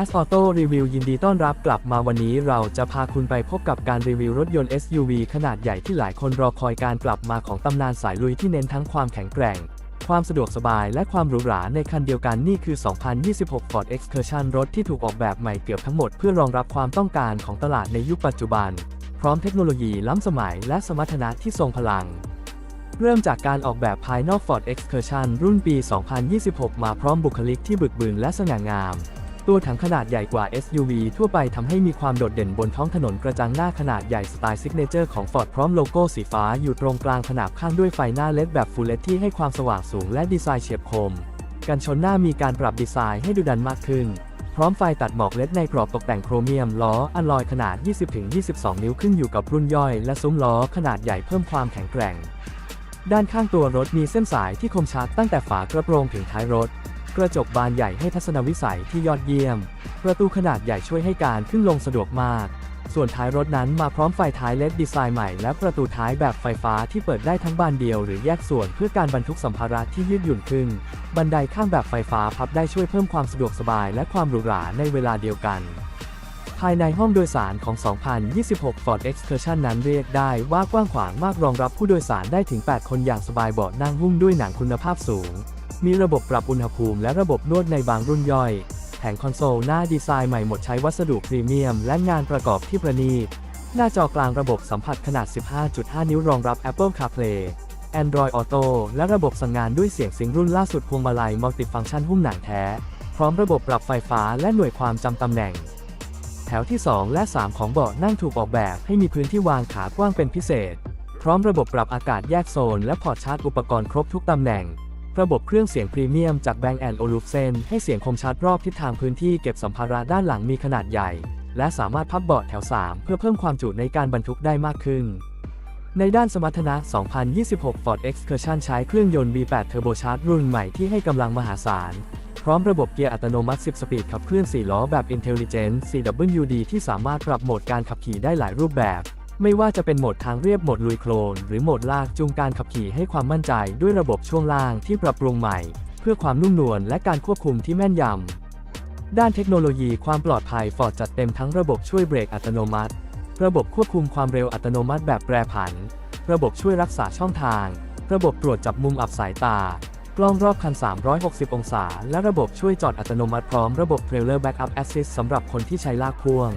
As Auto Review ยินดีต้อนรับกลับมาวันนี้เราจะพาคุณไปพบกับการรีวิวรถยนต์ SUV ขนาดใหญ่ที่หลายคนรอคอยการกลับมาของตำนานสายลุยที่เน้นทั้งความแข็งแกร่ง ความสะดวกสบายและความหรูหราในคันเดียวกันนี่คือ 2026 Ford Excursion รถที่ถูกออกแบบใหม่เกือบทั้งหมดเพื่อรองรับความต้องการของตลาดในยุคปัจจุบัน พร้อมเทคโนโลยีล้ำสมัยและสมรรถนะที่ทรงพลังเริ่มจากการออกแบบภายนอก Ford Excursion รุ่นปี 2026 มาพร้อมบุคลิกที่บึกบึนและสง่างาม ตัวถังขนาดใหญ่กว่า SUV ทั่วไปทำให้มีความโดดเด่นบนท้องถนนกระจังหน้าขนาดใหญ่สไตล์ซิกเนเจอร์ของ Ford พร้อมโลโก้สีฟ้าอยู่ตรงกลางขนาบข้างด้วยไฟหน้าเลดแบบ Full LED ที่ให้ความสว่างสูงและดีไซน์เฉียบคม กันชนหน้ามีการปรับดีไซน์ให้ดูดันมากขึ้น พร้อมไฟตัดหมอกเลดในกรอบตกแต่งโครเมียมล้ออัลลอยขนาด 20-22 นิ้วขึ้นอยู่กับรุ่นย่อย และซุ้มล้อขนาดใหญ่เพิ่มความแข็งแกร่ง ด้านข้างตัวรถมีเส้นสายที่คมชัดตั้งแต่ฝากระโปรงถึงท้ายรถ กระจกบานใหญ่ให้ทัศนวิสัยที่ยอดเยี่ยม ประตูขนาดใหญ่ช่วยให้การขึ้นลงสะดวกมาก ส่วนท้ายรถนั้นมาพร้อมไฟท้ายเลดดีไซน์ใหม่และประตูท้ายแบบไฟฟ้าที่เปิดได้ทั้งบานเดียวหรือแยกส่วนเพื่อการบรรทุกสัมภาระที่ยืดหยุ่นขึ้น บันไดข้างแบบไฟฟ้าพับได้ช่วยเพิ่มความสะดวกสบายและความหรูหราในเวลาเดียวกันภายในห้องโดยสารของ 2026 Ford Excursion นั้นเรียกได้ว่ากว้างขวางมากรองรับผู้โดยสารได้ถึง 8 คนอย่างสบายเบาะนั่งหุ้มด้วยหนังคุณภาพสูง มีระบบปรับอุณหภูมิและระบบนวดในบางรุ่นย่อย แผงคอนโซลหน้าดีไซน์ใหม่หมดใช้วัสดุพรีเมียม และงานประกอบที่ประณีต หน้าจอกลางระบบสัมผัสขนาด 15.5 นิ้วรองรับ Apple CarPlay Android Auto และระบบสั่งงานด้วยเสียงซิงค์รุ่นล่าสุดพวงมาลัยมัลติฟังก์ชันหุ้มหนังแท้ พร้อมระบบปรับไฟฟ้าและหน่วยความจำตำแหน่ง แถวที่ 2 และ 3 ของเบาะนั่งถูกออกแบบให้มีพื้นที่วางขากว้างเป็นพิเศษ พร้อมระบบปรับอากาศแยกโซน และพอร์ตชาร์จอุปกรณ์ครบทุกตำแหน่ง ระบบเครื่องเสียงพรีเมียมจากแบงแอนโอลูฟเซนให้เสียงคมชัดรอบทิศทางพื้นที่เก็บสัมภาระด้านหลังมีขนาดใหญ่ และสามารถพับเบาะแถว 3 เพื่อเพิ่มความจุในการบรรทุกได้มากขึ้น ในด้านสมรรถนะ 2026 Ford Excursion ใช้เครื่องยนต์ V8 Turbocharged รุ่นใหม่ที่ให้กำลังมหาศาลพร้อมระบบเกียร์อัตโนมัติ 10 สปีดขับเคลื่อน 4 ล้อแบบ Intelligent CWD ที่สามารถปรับโหมดการขับขี่ได้หลายรูปแบบ ไม่ว่าจะเป็นโหมดทางเรียบโหมดลุยโคลน หรือโหมดลากจูงการขับขี่ให้ความมั่นใจด้วยระบบช่วงล่างที่ปรับปรุงใหม่ เพื่อความนุ่มนวลและการควบคุมที่แม่นยำ ด้านเทคโนโลยีความปลอดภัย Ford จัดเต็มทั้งระบบช่วยเบรกอัตโนมัติ ระบบควบคุมความเร็วอัตโนมัติแบบแปรผัน ระบบช่วยรักษาช่องทาง ระบบตรวจจับมุมอับสายตา กล้องรอบคัน 360 องศา และระบบช่วยจอดอัตโนมัติพร้อมระบบ Trailer Backup Assist สำหรับคนที่ใช้ลากพ่วง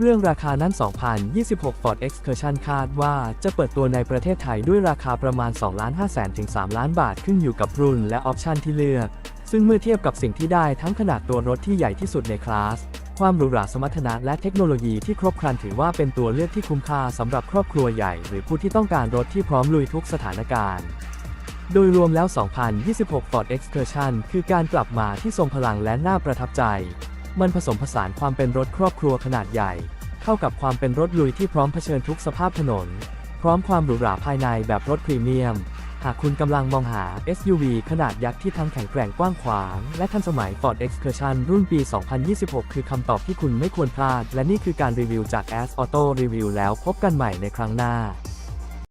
เรื่องราคานั้น 2026 Ford Excursion คาดว่าจะเปิดตัวในประเทศไทยด้วยราคาประมาณ2 5 0 0 0 0ถึง 3 ล้านบาทขึ้นอยู่กับรุ่นและออปชันที่เลือก ซึ่งเมื่อเทียบกับสิ่งที่ได้ทั้งขนาดตัวรถที่ใหญ่ที่สุดในคลาส ความหรูหราสมรรถนะและเทคโนโลยีที่ครบครันถือว่าเป็นตัวเลือกที่คุ้มค่าสำหรับครอบครัวใหญ่ หรือผู้ที่ต้องการรถที่พร้อมลุยทุกสถานการณ์โดยรวมแล้ว 2026 Ford Excursion คือการกลับมาที่ทรงพลังและน่าประทับใจ มันผสมผสานความเป็นรถครอบครัวขนาดใหญ่ เข้ากับความเป็นรถลุยที่พร้อมเผชิญทุกสภาพถนน พร้อมความหรูหราภายในแบบรถพรีเมียม หากคุณกำลังมองหา SUV ขนาดยักษ์ที่ทั้งแข็งแกร่งกว้างขวาง และทันสมัย Ford Excursion รุ่นปี 2026 คือคำตอบที่คุณไม่ควรพลาด และนี่คือการรีวิวจาก As Auto Review แล้วพบกันใหม่ในครั้งหน้า